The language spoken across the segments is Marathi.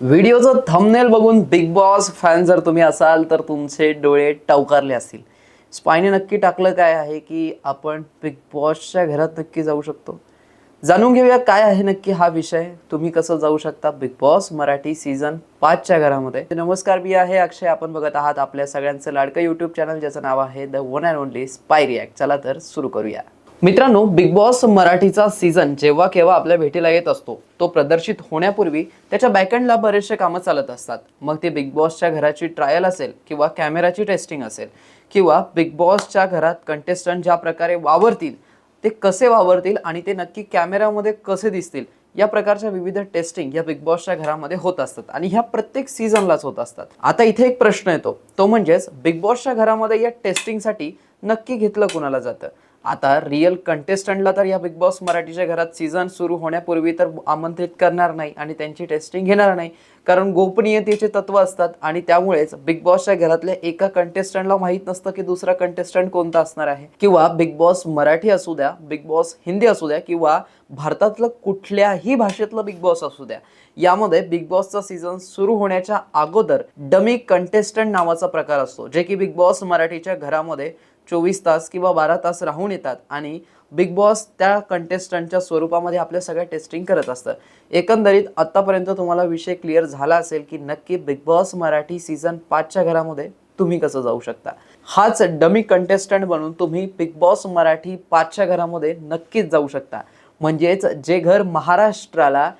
व्हिडिओचं थंबनेल बघून बिग बॉस फॅन जर तुम्ही असाल तर तुमचे डोळे टवकारले असतील. स्पायने नक्की टाकलं काय आहे की आपण बिग बॉसच्या घरात नक्की जाऊ शकतो? जाणून घेऊया काय आहे नक्की हा विषय. तुम्ही कसं जाऊ शकता बिग बॉस मराठी सीझन पाचच्या घरामध्ये? नमस्कार मी आहे अक्षय. आपण बघत आहात आपल्या सगळ्यांचं लाडकं यूट्यूब चॅनल ज्याचं नाव आहे the one and only spy react चला तर सुरू करूया. मित्रांनो बिग बॉस मराठीचा सीझन जेव्हा केव्हा आपल्या भेटीला येत असतो तो प्रदर्शित होण्यापूर्वी त्याच्या बॅकएंडला बरेचसे कामं चालत असतात. मग ते बिग बॉसच्या घराची ट्रायल असेल किंवा कॅमेराची टेस्टिंग असेल किंवा बिग बॉसच्या घरात कंटेस्टंट ज्या प्रकारे वावरतील ते कसे वावरतील आणि ते नक्की कॅमेऱ्यामध्ये कसे दिसतील या प्रकारच्या विविध टेस्टिंग या बिग बॉसच्या घरामध्ये होत असतात आणि ह्या प्रत्येक सीझनलाच होत असतात. आता इथे एक प्रश्न येतो. तो म्हणजेच बिग बॉसच्या घरामध्ये या टेस्टिंगसाठी नक्की घेतलं कुणाला जातं? आता रिअल कंटेस्टंटला तर या बिग बॉस मराठीच्या घरात सीझन सुरू होण्यापूर्वी तर आमंत्रित करणार नाही आणि त्यांची टेस्टिंग घेणार नाही. कारण गोपनीयतेचे तत्व असतात आणि त्यामुळेच बिग बॉसच्या घरातल्या एका कंटेस्टंटला माहीत नसतं की दुसरा कंटेस्टंट कोणता असणार आहे. किंवा बिग बॉस मराठी असू द्या बिग बॉस हिंदी असू द्या किंवा भारतातलं कुठल्याही भाषेतलं बिग बॉस असू द्या. यामध्ये बिग बॉसचा सीझन सुरू होण्याच्या अगोदर डमी कंटेस्टंट नावाचा प्रकार असतो जे की बिग बॉस मराठीच्या घरामध्ये चोवीस तास किंवा बारा तास राहून येतात आणि बिग बॉस त्या कंटेस्टंटच्या स्वरूपामध्ये आपल्या सगळ्या टेस्टिंग करत असतं. एकंदरीत आत्तापर्यंत तुम्हाला विषय क्लिअर झाला असेल की नक्की बिग बॉस मराठी सीझन पाचच्या घरामध्ये तुम्ही कसं जाऊ शकता? हाच डमी कंटेस्टंट बनून तुम्ही बिग बॉस मराठी पाचच्या घरामध्ये नक्कीच जाऊ शकता. म्हणजेच जे घर महाराष्ट्राला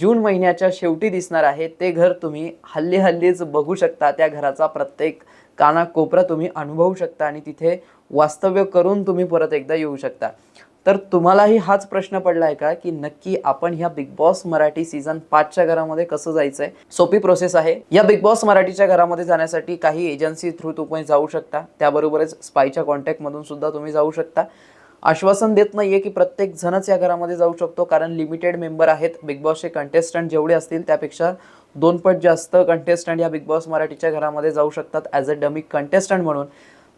जून महिन्याच्या शेवटी दिसणार आहे ते घर तुम्ही हल्ली हल्लीच बघू शकता. त्या घराचा प्रत्येक कानाकोपरा तुम्ही अनुभवू शकता आणि तिथे वास्तव्य करून तुम्ही परत एकदा येऊ शकता. तर तुम्हालाही हाच प्रश्न पडला आहे का की नक्की आपण ह्या बिग बॉस मराठी सीझन पाचच्या घरामध्ये कसं जायचं आहे सोपी प्रोसेस आहे. या बिग बॉस मराठीच्या घरामध्ये जाण्यासाठी काही एजन्सी थ्रू तुम्ही जाऊ शकता. त्याबरोबरच स्पायच्या कॉन्टॅक्टमधून सुद्धा तुम्ही जाऊ शकता. आश्वासन देत नाही आहे की प्रत्येक जणच या घरामध्ये जाऊ शकतो कारण लिमिटेड मेंबर आहेत. बिग बॉसचे कंटेस्टंट जेवढे असतील त्यापेक्षा दोन पट जास्त कंटेस्टंट या बिग बॉस मराठीच्या घरामध्ये जाऊ शकतात ॲज अ डमी कंटेस्टंट म्हणून.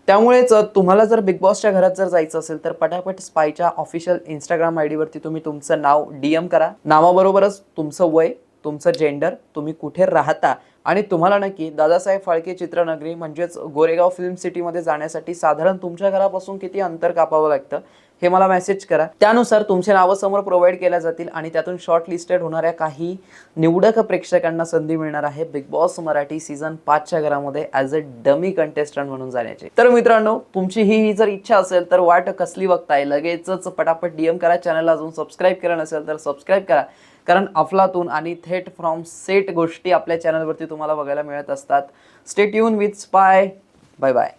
त्यामुळेच तुम्हाला जर बिग बॉसच्या घरात जर जायचं असेल तर पटापट स्पायच्या ऑफिशियल इंस्टाग्राम आय डीवरती तुम्ही तुमचं नाव डी एम करा. नावाबरोबरच तुमचं वय तुमचं जेंडर तुम्ही कुठे राहता? आणि तुम्हाला नक्की दादासाहेब फाळके चित्रनगरी म्हणजेच गोरेगाव फिल्म सिटीमध्ये जाण्यासाठी साधारण तुमच्या घरापासून किती अंतर कापावं लागतं? हे मला मेसेज करा. त्यानुसार तुमचे नावं समोर प्रोव्हाइड केल्या जातील आणि त्यातून शॉर्ट लिस्टेड होणाऱ्या काही निवडक प्रेक्षकांना संधी मिळणार आहे बिग बॉस मराठी सीझन पाचच्या घरामध्ये ॲज अ डमी कंटेस्टंट म्हणून जाण्याची. तर मित्रांनो तुमची ही ही जर इच्छा असेल तर वाट कसली बघताय? लगेचच पटापट डीएम करा. चॅनलला अजून सबस्क्राईब केलं नसेल तर सबस्क्राईब करा. कारण अफलातून आणि थेट फ्रॉम सेट गोष्टी आपल्या चॅनलवरती तुम्हाला बघायला मिळत असतात. स्टेट युन विथ स्पाय बाय बाय